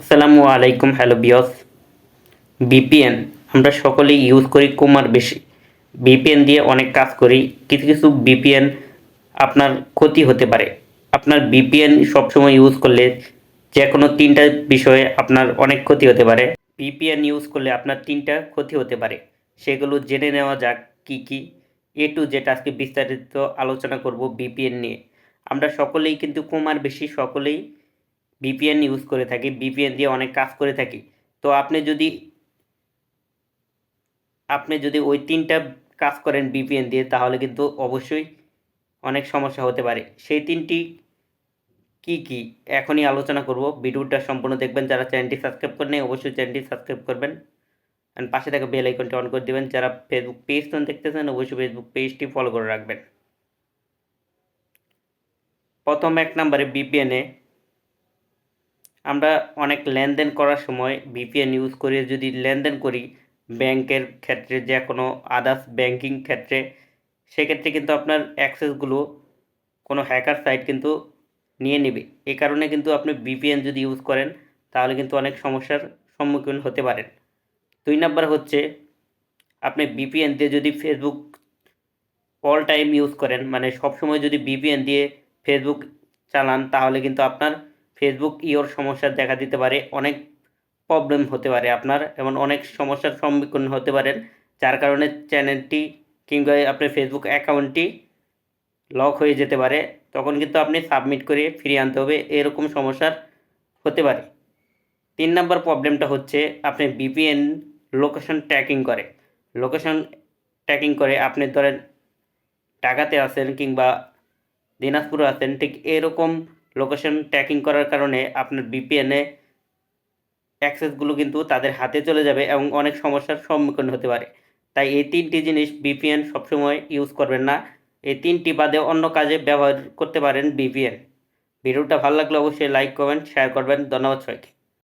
আসসালামু আলাইকুম, হ্যালো বিয়স। বিপিএন, আমরা সকলেই ইউজ করি কম আর বেশি। বিপিএন দিয়ে অনেক কাজ করি, কিছু কিছু বিপিএন আপনার ক্ষতি হতে পারে। আপনার বিপিএন সবসময় ইউজ করলে যে কোনো তিনটা বিষয়ে আপনার অনেক ক্ষতি হতে পারে। বিপিএন ইউজ করলে আপনার তিনটা ক্ষতি হতে পারে। সেগুলো জেনে নেওয়া যাক কি কি। এ টু যেটা আজকে বিস্তারিত আলোচনা করব বিপিএন নিয়ে। আমরা সকলেই কিন্তু কম আর বেশি, সকলেই বিপিএন ইউজ করে থাকি বিপিএন দিয়ে অনেক কাজ করে থাকি। তো আপনি যদি আপনি যদি ওই তিনটা কাজ করেন বিপিএন দিয়ে, তাহলে কিন্তু অবশ্যই অনেক সমস্যা হতে পারে। সেই তিনটি কি কি, এখনই আলোচনা করব। ভিডিওটা সম্পূর্ণ দেখবেন। যারা চ্যানেলটি সাবস্ক্রাইব করেন অবশ্যই চ্যানেলটি সাবস্ক্রাইব করবেন। অ্যান্ড পাশে থাকা বেল আইকনটি অন করে দেবেন। যারা ফেসবুক পেজ দেখতেছেন, অবশ্যই ফেসবুক পেজটি ফলো করে রাখবেন। প্রথম এক নম্বরে বিপিএনে আমরা অনেক লেনদেন করার সময় ভিপিএন ইউজ করে যদি লেনদেন করি, ব্যাংকের ক্ষেত্রে যে কোনো আদার্স ব্যাংকিং ক্ষেত্রে, সেক্ষেত্রে কিন্তু আপনার অ্যাক্সেসগুলো কোনো হ্যাকার সাইট কিন্তু নিয়ে নেবে। এ কারণে কিন্তু আপনি ভিপিএন যদি ইউজ করেন, তাহলে কিন্তু অনেক সমস্যার সম্মুখীন হতে পারেন। দুই নাম্বার হচ্ছে, আপনি ভিপিএন দিয়ে যদি ফেসবুক অল টাইম ইউজ করেন মানে সবসময় যদি ভিপিএন দিয়ে ফেসবুক চালান, তাহলে কিন্তু আপনার ফেসবুক ইওর সমস্যা দেখা দিতে পারে, অনেক প্রবলেম হতে পারে আপনার এমন অনেক সমস্যার সম্মুখীন হতে পারেন, যার কারণে চ্যানেলটি কিংবা আপনার ফেসবুক অ্যাকাউন্টটি লক হয়ে যেতে পারে, তখন কিন্তু আপনি সাবমিট করে ফিরিয়ে আনতে হবে, এরকম সমস্যার হতে পারে। তিন নম্বর প্রবলেমটা হচ্ছে আপনি বিপিএন লোকেশন ট্র্যাকিং করে লোকেশন ট্র্যাকিং করে আপনি ধরেন ঢাকাতে আছেন কিংবা দিনাজপুরে আছেন, ঠিক এরকম লোকেশন ট্র্যাকিং করার কারণে আপনার বিপিএনে অ্যাক্সেসগুলো কিন্তু তাদের হাতে চলে যাবে এবং অনেক সমস্যার সম্মুখীন হতে পারে। তাই এই তিনটি জিনিস বিপিএন সবসময় ইউজ করবেন না। এই তিনটি বাদে অন্য কাজে ব্যবহার করতে পারেন বিপিএন ভিডিওটা ভালো লাগলে অবশ্যই লাইক করবেন শেয়ার করবেন। ধন্যবাদ সবাইকে।